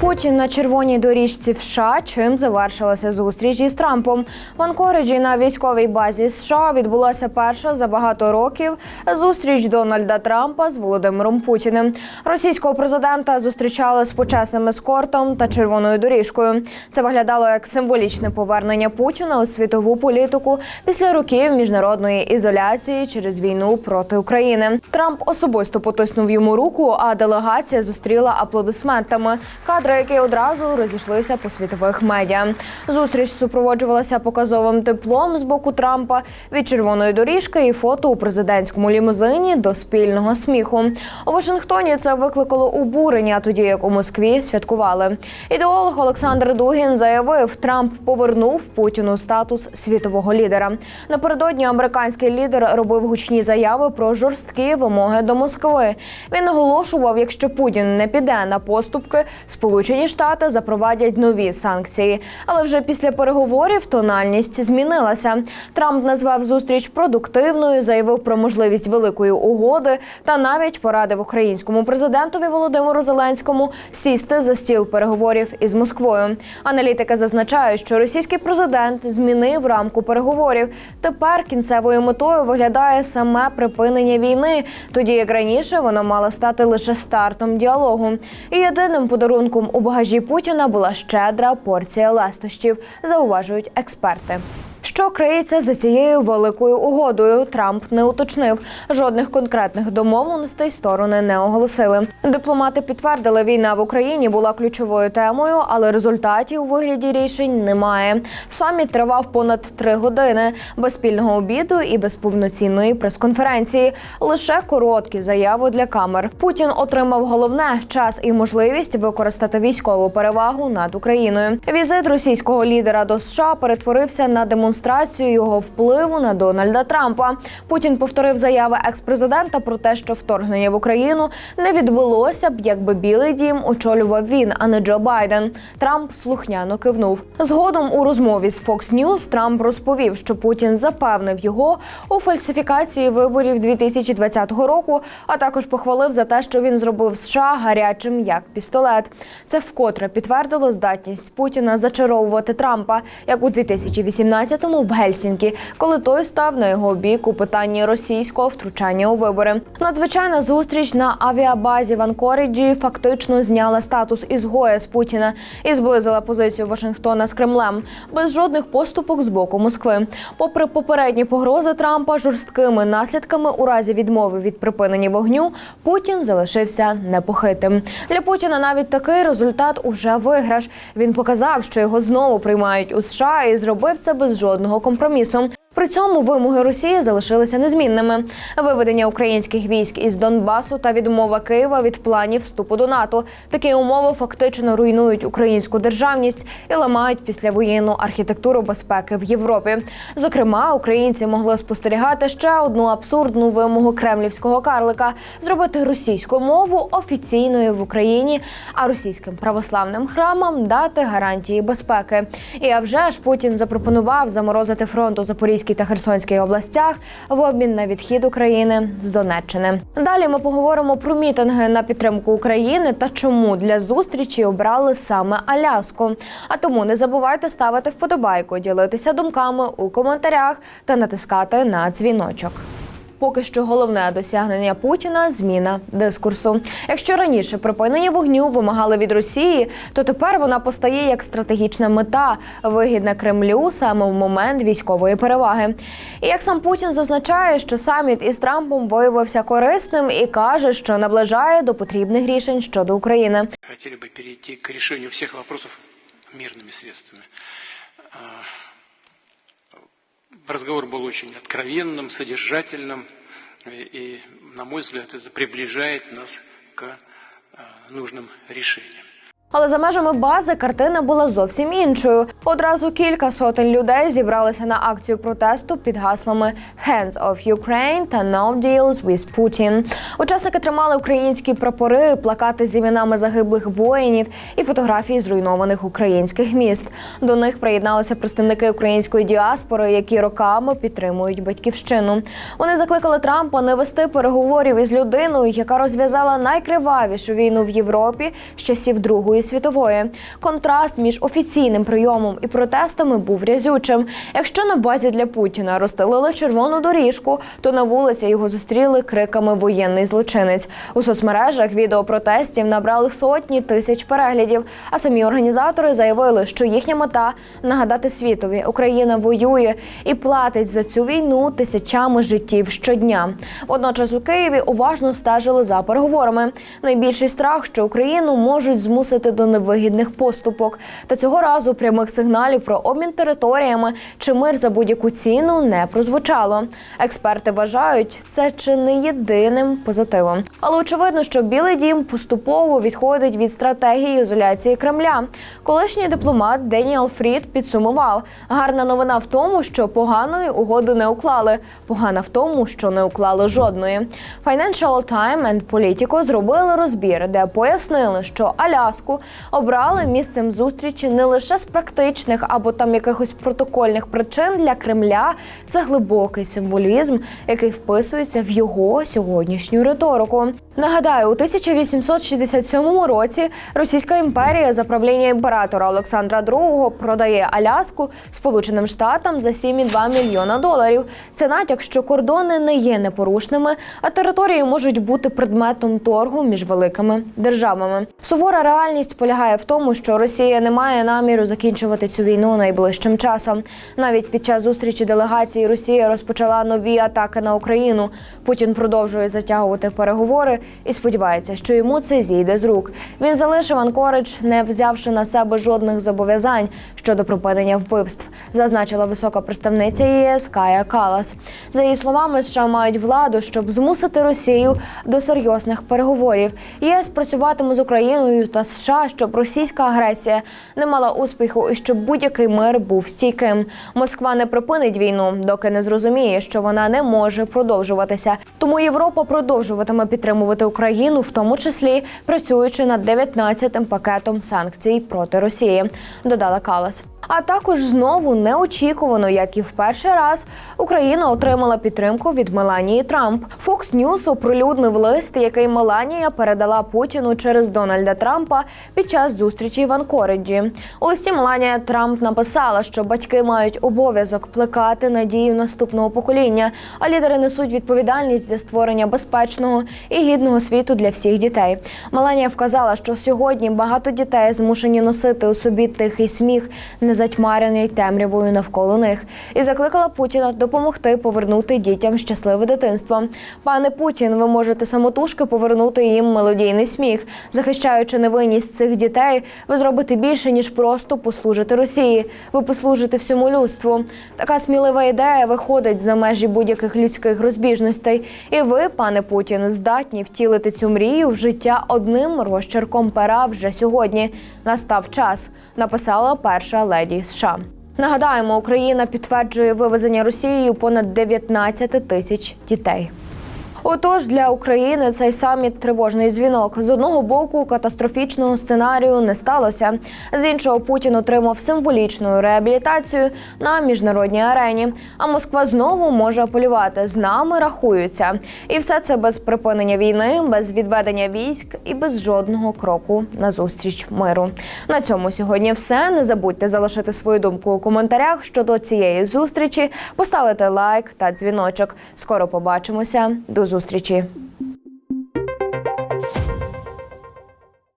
Путін на червоній доріжці в США. Чим завершилася зустріч із Трампом? В Анкориджі на військовій базі США відбулася перша за багато років зустріч Дональда Трампа з Володимиром Путіним. Російського президента зустрічали з почесним ескортом та червоною доріжкою. Це виглядало як символічне повернення Путіна у світову політику після років міжнародної ізоляції через війну проти України. Трамп особисто потиснув йому руку, а делегація зустріла аплодисментами. Кадри, які одразу розійшлися по світових медіа. Зустріч супроводжувалася показовим теплом з боку Трампа від червоної доріжки і фото у президентському лімузині до спільного сміху. У Вашингтоні це викликало обурення, тоді як у Москві святкували. Ідеолог Олександр Дугін заявив, Трамп повернув Путіну статус світового лідера. Напередодні американський лідер робив гучні заяви про жорсткі вимоги до Москви. Він наголошував, якщо Путін не піде на поступки, Сполучені Штати запровадять нові санкції. Але вже після переговорів тональність змінилася. Трамп назвав зустріч продуктивною, заявив про можливість великої угоди та навіть порадив українському президентові Володимиру Зеленському сісти за стіл переговорів із Москвою. Аналітики зазначають, що російський президент змінив рамку переговорів. Тепер кінцевою метою виглядає саме припинення війни, тоді як раніше воно мало стати лише стартом діалогу. І єдиним подарунком у багажі Путіна була щедра порція ластощів, зауважують експерти. Що криється за цією великою угодою? Трамп не уточнив. Жодних конкретних домовленостей сторони не оголосили. Дипломати підтвердили, війна в Україні була ключовою темою, але результатів у вигляді рішень немає. Саміт тривав понад три години без спільного обіду і без повноцінної прес-конференції. Лише короткі заяви для камер. Путін отримав головне час і можливість використати військову перевагу над Україною. Візит російського лідера до США перетворився на демонстрацію його впливу на Дональда Трампа. Путін повторив заяви експрезидента про те, що вторгнення в Україну не відбулося б, якби Білий Дім очолював він, а не Джо Байден. Трамп слухняно кивнув. Згодом у розмові з Fox News Трамп розповів, що Путін запевнив його у фальсифікації виборів 2020 року, а також похвалив за те, що він зробив США гарячим як пістолет. Це вкотре підтвердило здатність Путіна зачаровувати Трампа, як у 2018-му в Гельсінкі, коли той став на його бік у питанні російського втручання у вибори. Надзвичайна зустріч на авіабазі в Анкориджі фактично зняла статус ізгоя з Путіна і зблизила позицію Вашингтона з Кремлем без жодних поступок з боку Москви. Попри попередні погрози Трампа жорсткими наслідками у разі відмови від припинення вогню, Путін залишився непохитим. Для Путіна навіть такий результат уже виграш. Він показав, що його знову приймають у США і зробив це без жодного компромісу. При цьому вимоги Росії залишилися незмінними: виведення українських військ із Донбасу та відмова Києва від планів вступу до НАТО. Такі умови фактично руйнують українську державність і ламають післявоєнну архітектуру безпеки в Європі. Зокрема, українці могли спостерігати ще одну абсурдну вимогу кремлівського карлика зробити російську мову офіційною в Україні, а російським православним храмам дати гарантії безпеки. І а вже ж Путін запропонував заморозити фронт у Запорізькій та Херсонській областях в обмін на відхід України з Донеччини. Далі ми поговоримо про мітинги на підтримку України та чому для зустрічі обрали саме Аляску. А тому не забувайте ставити вподобайку, ділитися думками у коментарях та натискати на дзвіночок. Поки що головне досягнення Путіна зміна дискурсу. Якщо раніше припинення вогню вимагали від Росії, то тепер вона постає як стратегічна мета, вигідна Кремлю саме в момент військової переваги. І як сам Путін зазначає, що саміт із Трампом виявився корисним і каже, що наближає до потрібних рішень щодо України. Хотели бы перейти к решению всех вопросов мирными средствами А, Разговор был очень откровенным, содержательным, и, и, на мой взгляд, это приближает нас к а, нужным решениям. Але за межами бази картина була зовсім іншою. Одразу кілька сотень людей зібралися на акцію протесту під гаслами «Hands off Ukraine» та «No deals with Putin». Учасники тримали українські прапори, плакати з іменами загиблих воїнів і фотографії зруйнованих українських міст. До них приєдналися представники української діаспори, які роками підтримують батьківщину. Вони закликали Трампа не вести переговорів із людиною, яка розв'язала найкривавішу війну в Європі з часів Другої світової. Контраст між офіційним прийомом і протестами був рязючим. Якщо на базі для Путіна розстелили червону доріжку, то на вулиці його зустріли криками воєнний злочинець. У соцмережах відео протестів набрали сотні тисяч переглядів. А самі організатори заявили, що їхня мета нагадати світові, Україна воює і платить за цю війну тисячами життів щодня. Водночас у Києві уважно стежили за переговорами. Найбільший страх, що Україну можуть змусити до невигідних поступок. Та цього разу прямих сигналів про обмін територіями чи мир за будь-яку ціну не прозвучало. Експерти вважають це чи не єдиним позитивом. Але очевидно, що Білий Дім поступово відходить від стратегії ізоляції Кремля. Колишній дипломат Деніел Фрід підсумував: гарна новина в тому, що поганої угоди не уклали. Погана в тому, що не уклали жодної. Financial Times and Politico зробили розбір, де пояснили, що Аляску обрали місцем зустрічі не лише з практичних або там якихось протокольних причин для Кремля. Це глибокий символізм, який вписується в його сьогоднішню риторику. Нагадаю, у 1867 році Російська імперія за правління імператора Олександра II продає Аляску Сполученим Штатам за 7,2 мільйона доларів. Це натяк, що кордони не є непорушними, а території можуть бути предметом торгу між великими державами. Сувора реальність полягає в тому, що Росія не має наміру закінчувати цю війну найближчим часом. Навіть під час зустрічі делегації Росія розпочала нові атаки на Україну. Путін продовжує затягувати переговори і сподівається, що йому це зійде з рук. Він залишив Анкоридж, не взявши на себе жодних зобов'язань щодо припинення вбивств, зазначила висока представниця ЄС Кая Калас. За її словами, США мають владу, щоб змусити Росію до серйозних переговорів. ЄС працюватиме з Україною та США, щоб російська агресія не мала успіху і щоб будь-який мир був стійким. Москва не припинить війну, доки не зрозуміє, що вона не може продовжуватися. Тому Європа продовжуватиме підтримувати Україну, в тому числі працюючи над 19-тим пакетом санкцій проти Росії. Додала Калас. А також знову неочікувано, як і в перший раз, Україна отримала підтримку від Меланії Трамп. Fox News оприлюднив лист, який Меланія передала Путіну через Дональда Трампа під час зустрічі в Анкориджі. У листі Меланія Трамп написала, що батьки мають обов'язок плекати надію наступного покоління, а лідери несуть відповідальність за створення безпечного і гідного світу для всіх дітей. Меланія вказала, що сьогодні багато дітей змушені носити у собі тихий сміх, не затьмарений темрявою навколо них, і закликала Путіна допомогти повернути дітям щасливе дитинство. Пане Путін, ви можете самотужки повернути їм мелодійний сміх, захищаючи невинність цих дітей. Ви зробите більше ніж просто послужити Росії. Ви послужите всьому людству. Така смілива ідея виходить за межі будь-яких людських розбіжностей. І ви, пане Путін, здатні втілити цю мрію в життя одним розчерком пера вже сьогодні. Настав час, написала перша леді США. Нагадаємо, Україна підтверджує вивезення Росією понад 19 тисяч дітей. Отож, для України цей саміт тривожний дзвінок. З одного боку, катастрофічного сценарію не сталося. З іншого, Путін отримав символічну реабілітацію на міжнародній арені. А Москва знову може апелювати з нами рахуються. І все це без припинення війни, без відведення військ і без жодного кроку назустріч миру. На цьому сьогодні все. Не забудьте залишити свою думку у коментарях щодо цієї зустрічі, поставити лайк та дзвіночок. Скоро побачимося. До зустрічі.